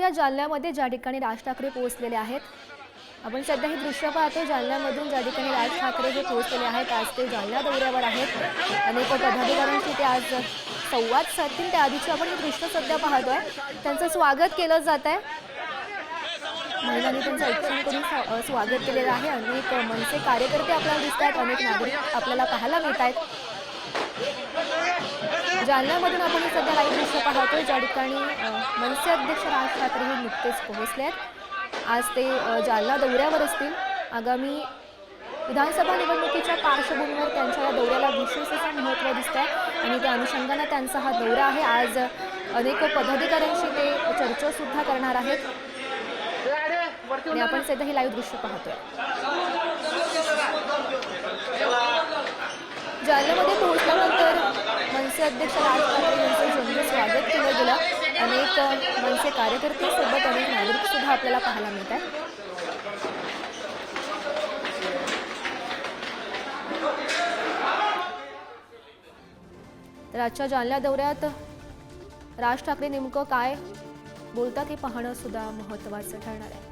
जाऊया जालन्यामध्ये ज्या ठिकाणी राज ठाकरे पोहोचलेले आहेत. आपण सध्या हे दृश्य पाहतो जालन्यामधून ज्या ठिकाणी राज ठाकरे हे पोहोचलेले आहेत आज ते जालना दौऱ्यावर आहेत. अनेक पदाधिकाऱ्यांशी ते आज संवाद साधतील. त्याआधीची आपण हे दृश्य सध्या पाहतोय. त्यांचं स्वागत केलं जात आहे. महिलांनी त्यांचं औक्षण करून स्वा- स्वागत केलेलं आहे. अनेक मनसे कार्यकर्ते आपल्याला दिसत आहेत अनेक नागरिक आपल्याला पाहायला मिळत आहेत जालन्यामधून आपण सध्या लाईव्ह दृश्य पाहतो ज्या ठिकाणी मनसे अध्यक्ष राज ठाकरे हे नुकतेच पोहोचले आहेत. आज ते जालना दौऱ्यावर असतील. आगामी विधानसभा निवडणुकीच्या पार्श्वभूमीवर त्यांच्या या दौऱ्याला विशेष असं महत्त्व दिसत आहे आणि त्या अनुषंगानं त्यांचा हा दौरा आहे. आज अनेक पदाधिकाऱ्यांशी ते चर्चासुद्धा करणार आहेत. आणि आपण सध्या ही लाईव्ह दृश्य पाहतोय. जालन्यामध्ये मनसे अध्यक्ष राज ठाकरे यांचं जंगी स्वागत केलं गेलं. अनेक मनसे कार्यकर्ते सोबत अनेक नागरिक सुद्धा आपल्याला पाहायला मिळत आहेत. तर आजच्या जालन्या दौऱ्यात राज ठाकरे नेमकं काय बोलतात हे पाहणं सुद्धा महत्वाचं ठरणार आहे.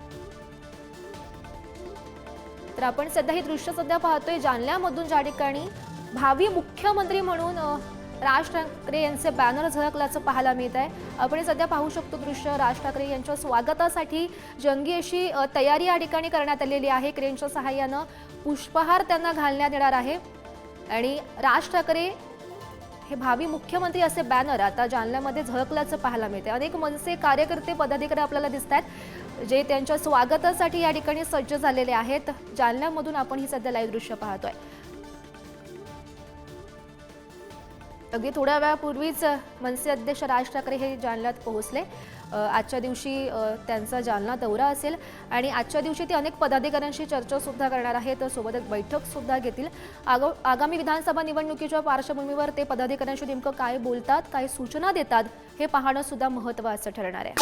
तर आपण सध्या हे दृश्य सध्या पाहतोय. जालन्यामधून ज्या ठिकाणी भावी मुख्यमंत्री म्हणून राज ठाकरे यांचे बॅनर झळकल्याचं पाहायला मिळत आहे. आपण सध्या पाहू शकतो दृश्य. राज ठाकरे यांच्या स्वागतासाठी जंगी अशी तयारी या ठिकाणी करण्यात आलेली आहे. क्रेनच्या सहाय्यानं पुष्पहार त्यांना घालण्यात येणार आहे. आणि राज ठाकरे हे भावी मुख्यमंत्री असे बॅनर आता जालन्यामध्ये झळकल्याचं पाहायला मिळते अनेक मनसे कार्यकर्ते पदाधिकारी आपल्याला दिसत आहेत जे त्यांच्या स्वागतासाठी या ठिकाणी सज्ज झालेले आहेत. जालन्यामधून आपण ही सध्या लाईव्ह दृश्य पाहतोय. अगदी थोड्या वेळापूर्वीच मनसे अध्यक्ष राज ठाकरे हे जालन्यात पोहोचले. आजच्या दिवशी त्यांचा जालना दौरा असेल आणि आजच्या दिवशी ते अनेक पदाधिकाऱ्यांशी चर्चासुद्धा करणार आहेत. सोबत एक बैठकसुद्धा घेतील. आग आगामी विधानसभा निवडणुकीच्या पार्श्वभूमीवर ते पदाधिकाऱ्यांशी नेमकं काय बोलतात काय सूचना देतात हे पाहणंसुद्धा महत्त्वाचं ठरणार आहे.